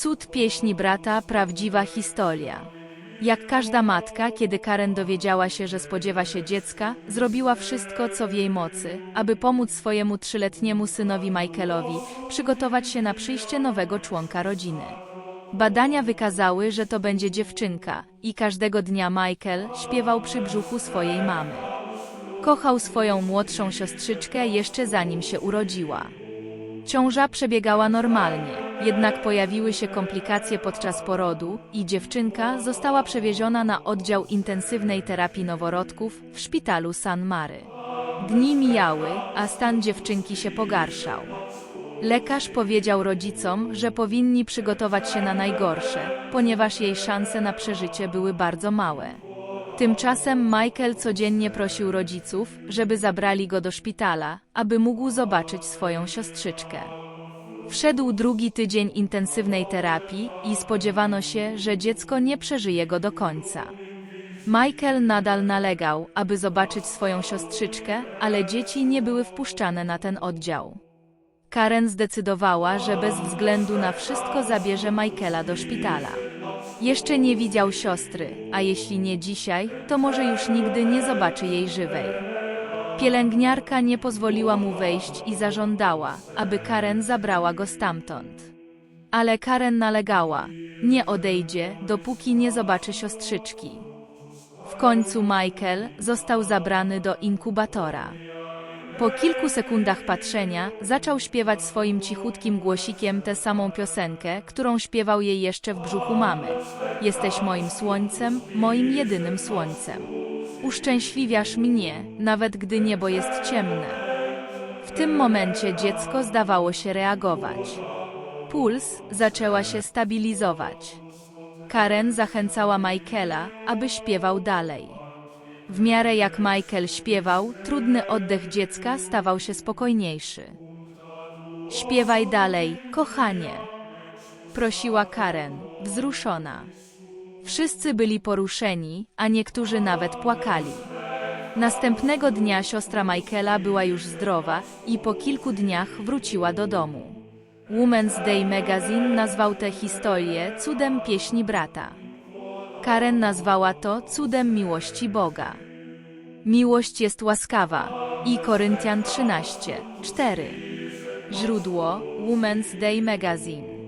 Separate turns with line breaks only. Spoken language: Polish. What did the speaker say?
Cud pieśni brata, prawdziwa historia. Jak każda matka, kiedy Karen dowiedziała się, że spodziewa się dziecka, zrobiła wszystko, co w jej mocy, aby pomóc swojemu trzyletniemu synowi Michaelowi przygotować się na przyjście nowego członka rodziny. Badania wykazały, że to będzie dziewczynka i każdego dnia Michael śpiewał przy brzuchu swojej mamy. Kochał swoją młodszą siostrzyczkę jeszcze zanim się urodziła. Ciąża przebiegała normalnie, jednak pojawiły się komplikacje podczas porodu i dziewczynka została przewieziona na oddział intensywnej terapii noworodków w szpitalu San Mary. Dni mijały, a stan dziewczynki się pogarszał. Lekarz powiedział rodzicom, że powinni przygotować się na najgorsze, ponieważ jej szanse na przeżycie były bardzo małe. Tymczasem Michael codziennie prosił rodziców, żeby zabrali go do szpitala, aby mógł zobaczyć swoją siostrzyczkę. Wszedł drugi tydzień intensywnej terapii i spodziewano się, że dziecko nie przeżyje go do końca. Michael nadal nalegał, aby zobaczyć swoją siostrzyczkę, ale dzieci nie były wpuszczane na ten oddział. Karen zdecydowała, że bez względu na wszystko zabierze Michaela do szpitala. Jeszcze nie widział siostry, a jeśli nie dzisiaj, to może już nigdy nie zobaczy jej żywej. Pielęgniarka nie pozwoliła mu wejść i zażądała, aby Karen zabrała go stamtąd. Ale Karen nalegała, nie odejdzie, dopóki nie zobaczy siostrzyczki. W końcu Michael został zabrany do inkubatora. Po kilku sekundach patrzenia zaczął śpiewać swoim cichutkim głosikiem tę samą piosenkę, którą śpiewał jej jeszcze w brzuchu mamy. Jesteś moim słońcem, moim jedynym słońcem. Uszczęśliwiasz mnie, nawet gdy niebo jest ciemne. W tym momencie dziecko zdawało się reagować. Puls zaczęła się stabilizować. Karen zachęcała Michaela, aby śpiewał dalej. W miarę jak Michael śpiewał, trudny oddech dziecka stawał się spokojniejszy. Śpiewaj dalej, kochanie, prosiła Karen, wzruszona. Wszyscy byli poruszeni, a niektórzy nawet płakali. Następnego dnia siostra Michaela była już zdrowa i po kilku dniach wróciła do domu. Women's Day Magazine nazwał tę historię cudem pieśni brata. Karen nazwała to cudem miłości Boga. Miłość jest łaskawa. I Koryntian 13, 4. Źródło Women's Day Magazine.